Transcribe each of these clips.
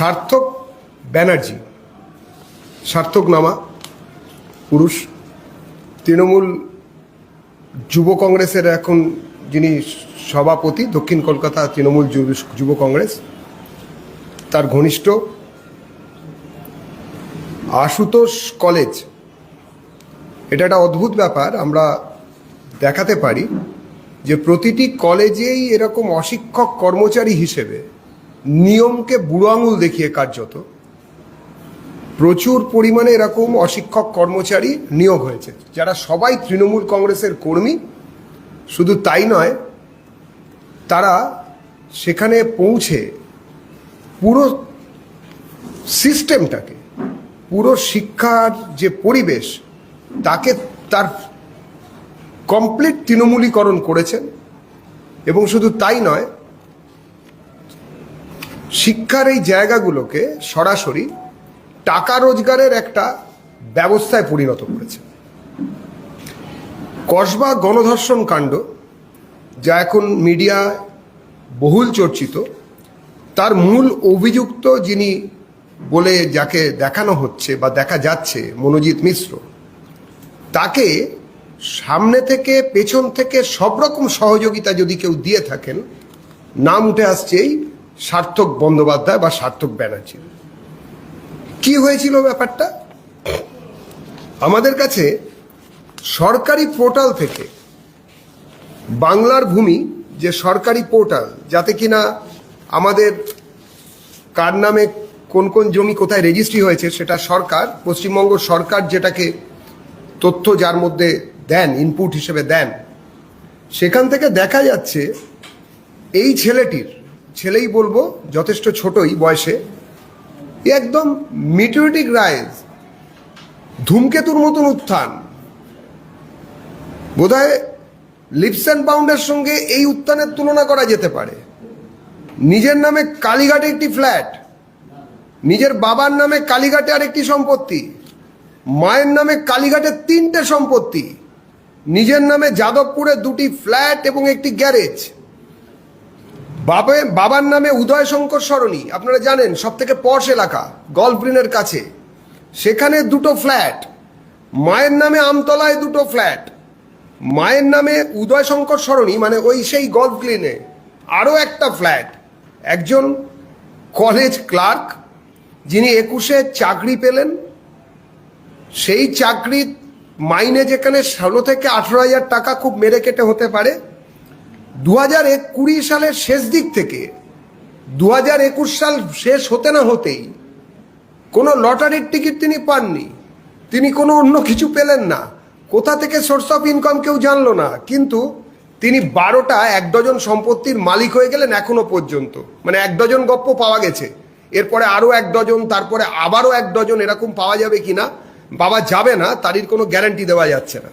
সার্থক ব্যানার্জি, সার্থক নামা, পুরুষ। তৃণমূল যুব কংগ্রেসের এখন যিনি সভাপতি, দক্ষিণ কলকাতা তৃণমূল যুব- কংগ্রেস, তার ঘনিষ্ঠ আশুতোষ কলেজ। এটা একটা অদ্ভুত ব্যাপার, আমরা দেখাতে পারি যে প্রতিটি কলেজেই এরকম অশিক্ষক কর্মচারী হিসেবে নিয়মকে বুড়ো আঙুল দেখিয়ে কার্যত। প্রচুর পরিমাণে এরকম অশিক্ষক কর্মচারী নিয়োগ হয়েছে, যারা সবাই তৃণমূল কংগ্রেসের কর্মী। শুধু তাই নয়, তারা সেখানে পৌঁছে পুরো সিস্টেমটাকে, পুরো শিক্ষার যে পরিবেশ, তাকে তার কমপ্লিট তৃণমূলীকরণ করেছেন। এবং শুধু তাই নয় শিক্ষার এই জায়গাগুলোকে সরাসরি টাকা রোজগারের একটা ব্যবস্থায় পরিণত করেছে। কসবা গণধর্ষণ কাণ্ড, যা এখন মিডিয়া বহুল চর্চিত, তার মূল অভিযুক্ত যিনি বলে যাকে দেখানো হচ্ছে বা দেখা যাচ্ছে, মনোজিৎ মিশ্র, তাকে সামনে থেকে, পেছন থেকে সব রকম সহযোগিতা যদি কেউ দিয়ে থাকেন, নাম উঠে আসছে এই সার্থক বন্দ্যোপাধ্যায় বা সার্থক ব্যানার্জি। কি হয়েছিল ব্যাপারটা? আমাদের কাছে সরকারি পোর্টাল থেকে বাংলার ভূমি যে সরকারি পোর্টাল, যাতে কিনা আমাদের কার নামে কোন কোন জমি কোথায় রেজিস্ট্রি হয়েছে সেটা সরকার, পশ্চিমবঙ্গ সরকার যেটাকে তথ্য যার মধ্যে দেন ইনপুট হিসেবে দেন, সেখান থেকে দেখা যাচ্ছে এই ছেলেটির ছেলেই বলব, যথেষ্ট ছোটই বয়সে একদম মিটিওরিটিক রাইজ ধূমকেতুর মতন উত্থান। বোধহয় লিপস অ্যান্ড বাউন্ডের সঙ্গে এই উত্থানের তুলনা করা যেতে পারে। নিজের নামে কালীঘাটে একটি ফ্ল্যাট নিজের বাবার নামে কালীঘাটে আরেকটি সম্পত্তি, মায়ের নামে কালীঘাটের তিনটে সম্পত্তি, নিজের নামে যাদবপুরে দুটি ফ্ল্যাট এবং একটি গ্যারেজ বাবে, বাবার নামে উদয় শঙ্কর সরণি, আপনারা জানেন সব থেকে পশ এলাকা গল্ফ গ্রিনের কাছে। সেখানে দুটো ফ্ল্যাট, মায়ের নামে আমতলায় দুটো ফ্ল্যাট, মায়ের নামে উদয় শঙ্কর সরণি মানে ওই সেই গল্ফ গ্রিনে আরও একটা ফ্ল্যাট। একজন কলেজ ক্লার্ক, যিনি একুশে চাকরি পেলেন, সেই চাকরির মাইনে যেখানে ষোলো থেকে আঠেরো হাজার টাকা খুব মেরে কেটে হতে পারে দু হাজার কুড়ি সালের শেষ দিক থেকে দু হাজার একুশ সাল শেষ হতে না হতেই কোনো লটারির টিকিট তিনি পাননি। তিনি কোনো অন্য কিছু পেলেন না। কোথা থেকে সোর্স অফ ইনকাম কেউ জানলো না। কিন্তু তিনি বারোটা এক ডজন সম্পত্তির মালিক হয়ে গেলেন এখনও পর্যন্ত। মানে এক ডজন গপ্প পাওয়া গেছে। এরপরে আরও এক ডজন, তারপরে আবারও এক ডজন এরকম পাওয়া যাবে কি না বাবা যাবে না তারই কোনো গ্যারান্টি দেওয়া যাচ্ছে না।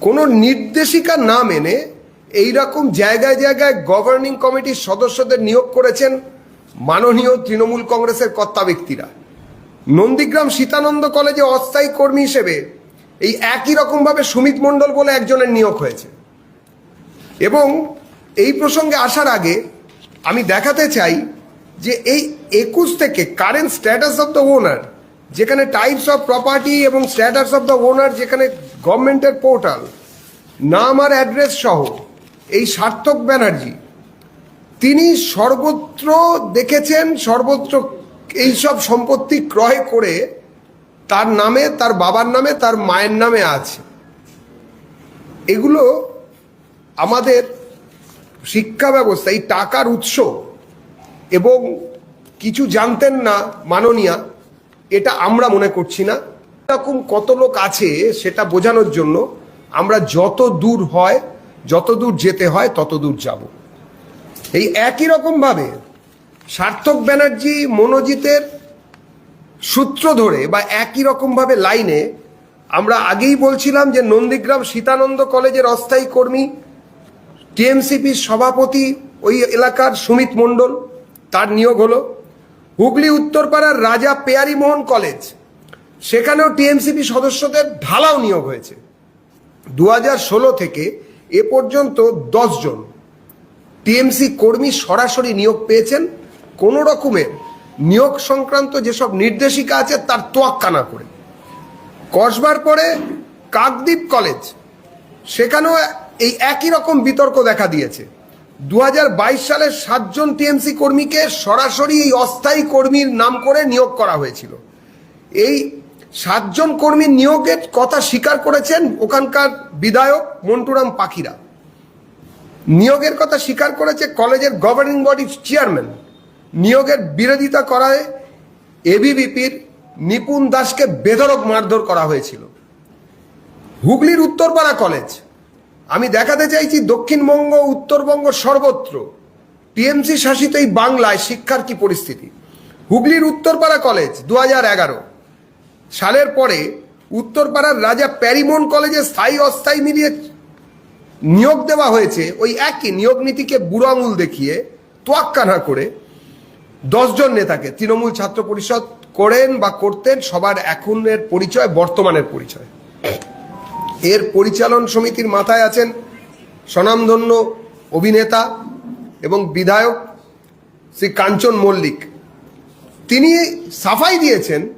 কোনো নির্দেশিকা না মেনে এই রকম জায়গায় জায়গায় গভর্নিং কমিটির সদস্যদের নিয়োগ করেছেন মাননীয় তৃণমূল কংগ্রেসের কর্তা ব্যক্তিরা। নন্দীগ্রাম সীতানন্দ কলেজে অস্থায়ী কর্মী হিসেবে এই একই রকমভাবে সুমিত মণ্ডল বলে একজনের নিয়োগ হয়েছে। এবং এই প্রসঙ্গে আসার আগে আমি দেখাতে চাই যে এই একুশ থেকে current status of the owner যেখানে টাইপস অফ প্রপার্টি এবং স্ট্যাটাস অফ দ্য ওনার যেখানে গভর্নমেন্টের পোর্টাল নাম আর অ্যাড্রেস সহ এই সার্থক ব্যানার্জি। তিনি সর্বত্র দেখেছেন, সর্বত্র এইসব সম্পত্তি ক্রয় করে তার নামে, তার বাবার নামে, তার মায়ের নামে আছে। এগুলো আমাদের শিক্ষা ব্যবস্থা, এই টাকার উৎস এবং কিছু জানতেন না মাননীয়া, এটা আমরা মনে করছি না। এরকম কত লোক আছে সেটা বোঝানোর জন্য আমরা যত দূর হয় যত দূর যেতে হয় তত দূর যাব। এই একই রকমভাবে সার্থক ব্যানার্জি মনোজিতের সূত্র ধরে বা একই রকমভাবে লাইনে আমরা আগেই বলছিলাম যে নন্দীগ্রাম সীতানন্দ কলেজের অস্থায়ী কর্মী, টিএমসিপির সভাপতি ওই এলাকার সুমিত মণ্ডল, তার নিয়োগ হলো। হুগলি উত্তরপাড়ার রাজা পেয়ারি মোহন কলেজ, সেখানেও টিএমসিপি সদস্যদের ঢালাও নিয়োগ হয়েছে। দু থেকে এ পর্যন্ত জন টিএমসি কর্মী সরাসরি নিয়োগ পেয়েছেন। কোনো রকমের নিয়োগ সংক্রান্ত যেসব নির্দেশিকা আছে তার তোয়াক্কা না করে। কসবার পরে কাকদ্বীপ কলেজ, সেখানেও এই একই রকম বিতর্ক দেখা দিয়েছে। দু হাজার বাইশ সালের সাতজন টিএমসি কর্মীকে সরাসরি এই অস্থায়ী কর্মীর নাম করে নিয়োগ করা হয়েছিল। এই সাতজন কর্মী নিয়োগের কথা স্বীকার করেছেন ওখানকার বিধায়ক মন্টুরাম পাখিরা। নিয়োগের কথা স্বীকার করেছে কলেজের গভর্নিং বডির চেয়ারম্যান নিয়োগের বিরোধিতা করায় এবিভিপির নিপুণ দাসকে বেধরক মারধর করা হয়েছিল। হুগলির উত্তরপাড়া কলেজ। আমি দেখাতে চাইছি দক্ষিণবঙ্গ উত্তরবঙ্গ সর্বত্র। টিএমসি শাসিত এই বাংলায় শিক্ষার কি পরিস্থিতি? হুগলির উত্তরপাড়া কলেজ দু হাজার এগারো। সালের পরে উত্তরপাড়ার রাজা প্যারিমোন কলেজে স্থায়ী অস্থায়ী মিলিয়ে নিয়োগ দেওয়া হয়েছে। ওই একই নিয়োগ নীতিকে বুড়ো আঙুল দেখিয়ে তোয়াক্কা না করে দশজন নেতাকে তৃণমূল ছাত্র পরিষদ করেন বা করতেন, সবার এখনের পরিচয়, বর্তমানের পরিচয়। এর পরিচালন সমিতির মাথায় আছেন স্বনামধন্য অভিনেতা এবং বিধায়ক শ্রী কাঞ্চন মল্লিক। তিনি সাফাই দিয়েছেন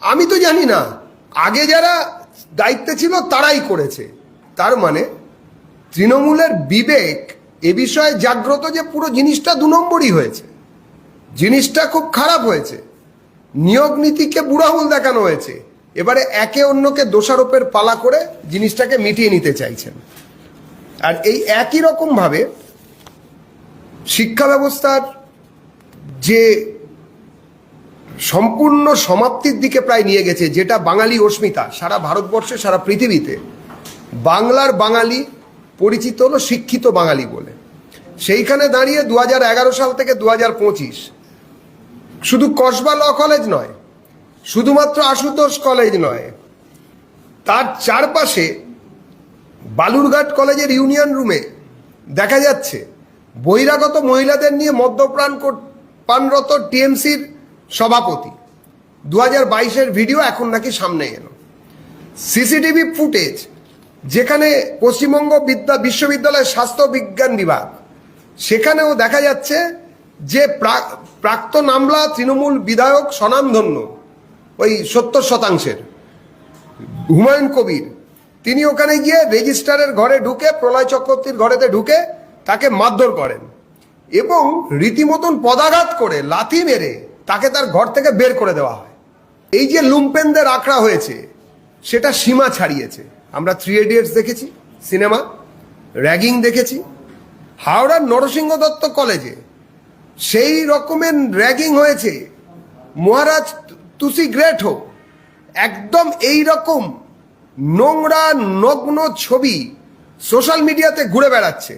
আমি তো জানি না। আগে যারা দায়িত্বে ছিল, তারাই করেছে। তার মানে তৃণমূলের বিবেক এ বিষয়ে জাগ্রত যে পুরো জিনিসটা দু নম্বরই হয়েছে। জিনিসটা খুব খারাপ হয়েছে। নিয়োগ নীতিকে বুড়াহুল দেখানো হয়েছে। এবারে একে অন্যকে দোষারোপের পালা করে জিনিসটাকে মিটিয়ে নিতে চাইছেন। আর এই একই রকমভাবে শিক্ষা ব্যবস্থার যে সম্পূর্ণ সমাপ্তির দিকে প্রায় নিয়ে গেছে, যেটা বাঙালি অস্মিতা, সারা ভারতবর্ষে, সারা পৃথিবীতে। বাংলার বাঙালি পরিচিত হলো শিক্ষিত বাঙালি বলে। সেইখানে দাঁড়িয়ে দু হাজার এগারো সাল থেকে দু হাজার পঁচিশ, শুধু কসবা ল কলেজ নয়, শুধুমাত্র আশুতোষ কলেজ নয়, তার চারপাশে বালুরঘাট কলেজের ইউনিয়ন রুমে দেখা যাচ্ছে, বহিরাগত মহিলাদের নিয়ে মদ্যপ্রাণ পানরত টিএমসির সভাপতি। দু হাজার ভিডিও এখন নাকি সামনে এলো। সিসিটিভি ফুটেজ, যেখানে পশ্চিমবঙ্গ বিদ্যা বিশ্ববিদ্যালয়ের স্বাস্থ্য বিজ্ঞান বিভাগ, সেখানেও দেখা যাচ্ছে যে প্রা- প্রাক্তন আমলা তৃণমূল বিধায়ক স্বনামধন্য ওই সত্তর শতাংশের। হুমায়ুন কবির, তিনি ওখানে গিয়ে রেজিস্ট্রারের ঘরে ঢুকে, প্রলয় চক্রবর্তীর ঘরেতে ঢুকে তাকে মারধর করেন এবং রীতিমতন পদাঘাত করে, লাথি মেরে তাকে তার ঘর থেকে বের করে দেওয়া হয়। এই যে লুম্পেনদের আখড়া হয়েছে, সেটা সীমা ছাড়িয়েছে। আমরা থ্রি ইডিয়টস দেখেছি, সিনেমা, র্যাগিং দেখেছি। হাওড়ার নরসিংহ দত্ত কলেজে সেই রকমের র্যাগিং হয়েছে। মহারাজ তুসি গ্রেট হোক, একদম এই রকম নোংরা, নগ্ন ছবি সোশ্যাল মিডিয়াতে ঘুরে বেড়াচ্ছে।